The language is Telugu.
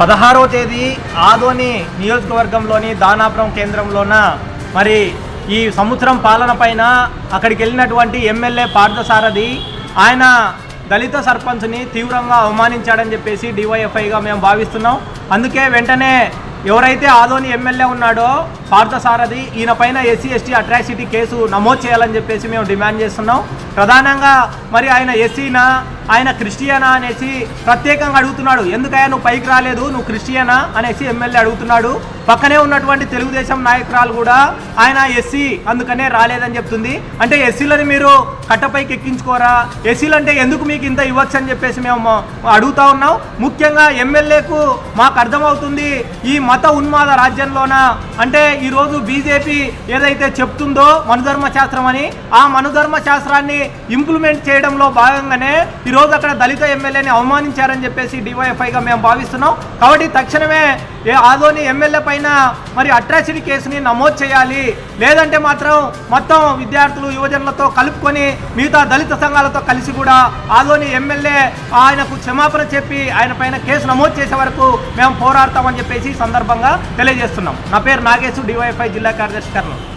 పదహారో తేదీ ఆదోని నియోజకవర్గంలోని దానాపురం కేంద్రంలోన మరి ఈ సంవత్సరం పాలన పైన అక్కడికి వెళ్ళినటువంటి ఎమ్మెల్యే పార్థసారథి ఆయన దళిత సర్పంచ్ని తీవ్రంగా అవమానించాడని చెప్పేసి డివైఎఫ్ఐగా మేము భావిస్తున్నాం. అందుకే వెంటనే ఎవరైతే ఆదోని ఎమ్మెల్యే ఉన్నాడో పార్థసారథి ఈయన పైన ఎస్సీ ఎస్టీ అట్రాసిటీ కేసు నమోదు చేయాలని చెప్పేసి మేము డిమాండ్ చేస్తున్నాం. ప్రధానంగా మరి ఆయన ఎస్సీనా ఆయన క్రిస్టియనా అనేసి ప్రత్యేకంగా అడుగుతున్నాడు. ఎందుకయ్యా నువ్వు పైకి రాలేదు నువ్వు క్రిస్టియనా అనేసి ఎమ్మెల్యే అడుగుతున్నాడు. పక్కనే ఉన్నటువంటి తెలుగుదేశం నాయకురాలు కూడా ఆయన ఎస్సీ అందుకనే రాలేదని చెప్తుంది. అంటే ఎస్సీలని మీరు కట్టపైకి ఎక్కించుకోరా? ఎస్సీలు అంటే ఎందుకు మీకు ఇంత ఇవ్వచ్చు అని చెప్పేసి మేము అడుగుతా ఉన్నాం. ముఖ్యంగా ఎమ్మెల్యేకు మాకు అర్థమవుతుంది ఈ మత ఉన్మాద రాజ్యంలోన? అంటే ఈరోజు బీజేపీ ఏదైతే చెప్తుందో మనుధర్మ శాస్త్రం అని ఆ మనుధర్మ శాస్త్రాన్ని ఇంప్లిమెంట్ చేయడంలో భాగంగానే ఈరోజు అక్కడ దళిత ఎమ్మెల్యేని అవమానించారని చెప్పేసి డివైఎఫ్ఐగా మేము భావిస్తున్నాం. కాబట్టి తక్షణమే ఏ ఆదోని ఎమ్మెల్యే పైన మరి అట్రాసిటీ కేసుని నమోదు చేయాలి. లేదంటే మాత్రం మొత్తం విద్యార్థులు యువజనులతో కలుపుకొని మిగతా దళిత సంఘాలతో కలిసి కూడా ఆదోని ఎమ్మెల్యే ఆయనకు క్షమాపణ చెప్పి ఆయన పైన కేసు నమోదు చేసే వరకు మేము పోరాడతామని చెప్పేసి సందర్భంగా తెలియజేస్తున్నాం. నా పేరు నాగేశు డివైఎఫ్ఐ జిల్లా కార్యదర్శి కర్నూలు.